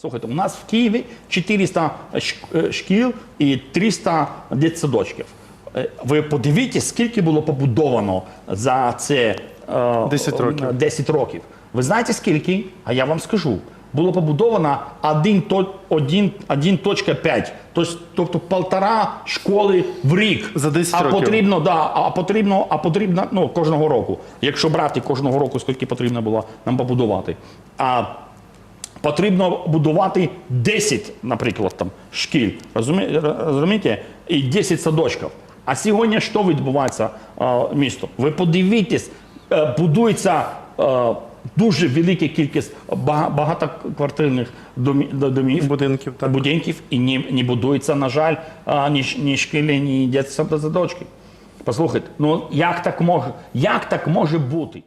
Слухайте, у нас в Києві 400 е, шкіл і 300 дитсадочків. Е, Ви подивіться, скільки було побудовано за це е, 10 років. е, 10 років. Ви знаєте скільки? А я вам скажу. Було побудовано 1.5, тобто, тобто полтора школи в рік. За 10 а років. потрібно, да, а потрібно, а потрібно ну, кожного року. Якщо брати кожного року, скільки потрібно було нам побудувати. А потрібно будувати 10, наприклад, там, шкіл, розумієте, і 10 садочків. А сьогодні що відбувається місто? Ви подивіться, е, будується е, дуже велика кількість багатоквартирних домів, Будинків, так. будинків і не, не будується, на жаль, ні, ні шкіли, ні дитсадочки. Послухайте, ну як так може, як так може бути?